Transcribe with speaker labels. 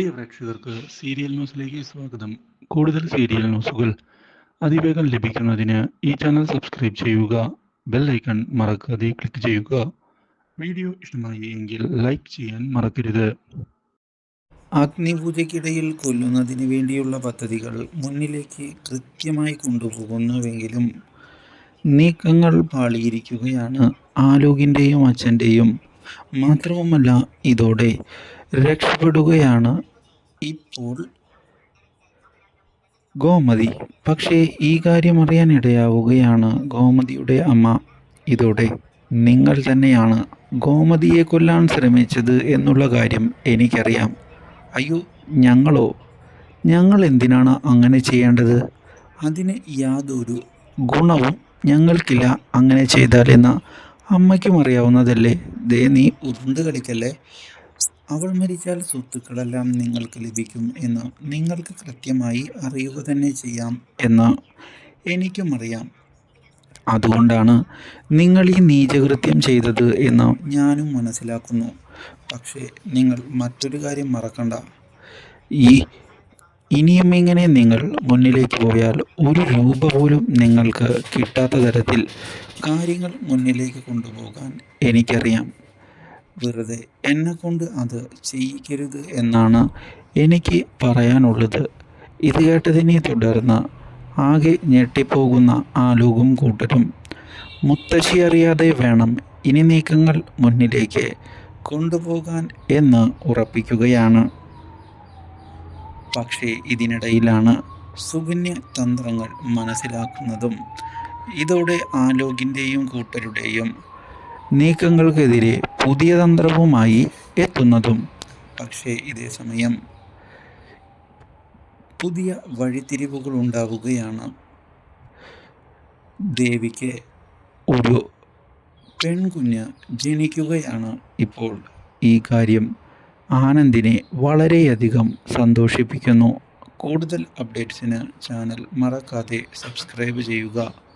Speaker 1: പ്രിയ പ്രേക്ഷകർക്ക് സീരിയൽ ന്യൂസിലേക്ക് സ്വാഗതം. കൂടുതൽ സീരിയൽ ന്യൂസുകൾ അതിവേഗം ലഭിക്കുന്നതിന് ഈ ചാനൽ സബ്സ്ക്രൈബ് ചെയ്യുക ബെൽ ഐക്കൺ മറക്കാതെ ക്ലിക്ക് ചെയ്യുക. വീഡിയോ ഇഷ്ടമായി എങ്കിൽ ലൈക്ക് ചെയ്യാൻ മറക്കരുത്.
Speaker 2: അഗ്നിപൂജയ്ക്കിടയിൽ കൊല്ലുന്നതിന് വേണ്ടിയുള്ള പദ്ധതികൾ മുന്നിലേക്ക് കൃത്യമായി കൊണ്ടുപോകുന്നുവെങ്കിലും നീക്കങ്ങൾ പാളിയിരിക്കുകയാണ്. ആലോകിന്റെയും അച്ഛന്റെയും മാത്രവുമല്ല ഇതോടെ രക്ഷപ്പെടുകയാണ് ഇപ്പോൾ. ഗോമതി പക്ഷേ ഈ കാര്യം അറിയാനിടയാവുകയാണ് ഗോമതിയുടെ അമ്മ. ഇതോടെ നിങ്ങൾ തന്നെയാണ് ഗോമതിയെ കൊല്ലാൻ ശ്രമിച്ചത് എന്നുള്ള കാര്യം എനിക്കറിയാം. അയ്യോ ഞങ്ങളോ? ഞങ്ങൾ എന്തിനാണ് അങ്ങനെ ചെയ്യേണ്ടത്? അതിന് യാതൊരു ഗുണവും ഞങ്ങൾക്കില്ല അങ്ങനെ ചെയ്താലെന്ന് അമ്മയ്ക്കും അറിയാവുന്നതല്ലേ? ദേ നീ ഉരുണ്ട് കളിക്കല്ലേ? അവൾ മരിച്ചാൽ സ്വത്തുക്കളെല്ലാം നിങ്ങൾക്ക് ലഭിക്കും എന്ന് നിങ്ങൾക്ക് കൃത്യമായി അറിയുക തന്നെ ചെയ്യാം എന്ന് എനിക്കും അറിയാം. അതുകൊണ്ടാണ് നിങ്ങൾ ഈ നീചകൃത്യം ചെയ്തത് എന്ന് ഞാനും മനസ്സിലാക്കുന്നു. പക്ഷേ നിങ്ങൾ മറ്റൊരു കാര്യം മറക്കണ്ട. ഈ ഇനിയും ഇങ്ങനെ നിങ്ങൾ മുന്നിലേക്ക് പോയാൽ ഒരു രൂപ പോലും നിങ്ങൾക്ക് കിട്ടാത്ത തരത്തിൽ കാര്യങ്ങൾ മുന്നിലേക്ക് കൊണ്ടുപോകാൻ എനിക്കറിയാം. വെറുതെ എന്നെ കൊണ്ട് അത് ചെയ്യിക്കരുത് എന്നാണ് എനിക്ക് പറയാനുള്ളത്. ഇത് കേട്ടതിനെ തുടർന്ന് ആകെ ഞെട്ടിപ്പോകുന്ന ആലോകും കൂട്ടരും മുത്തശ്ശി അറിയാതെ വേണം ഇനി നീക്കങ്ങൾ മുന്നിലേക്ക് കൊണ്ടുപോകാൻ എന്ന് ഉറപ്പിക്കുകയാണ്. പക്ഷേ ഇതിനിടയിലാണ് സുകന്യ തന്ത്രങ്ങൾ മനസ്സിലാക്കുന്നതും ഇതോടെ ആലോകിന്റെയും കൂട്ടരുടെയും നീക്കങ്ങൾക്കെതിരെ പുതിയ തന്ത്രവുമായി എത്തുന്നതും. പക്ഷേ ഇതേ സമയം പുതിയ വഴിത്തിരിവുകൾ ഉണ്ടാവുകയാണ്. ദേവിക്ക് ഒരു പെൺകുഞ്ഞ് ജനിക്കുകയാണ് ഇപ്പോൾ. ഈ കാര്യം ആനന്ദിനെ വളരെയധികം സന്തോഷിപ്പിക്കുന്നു. കൂടുതൽ അപ്ഡേറ്റ്സിന് ചാനൽ മറക്കാതെ സബ്സ്ക്രൈബ് ചെയ്യുക.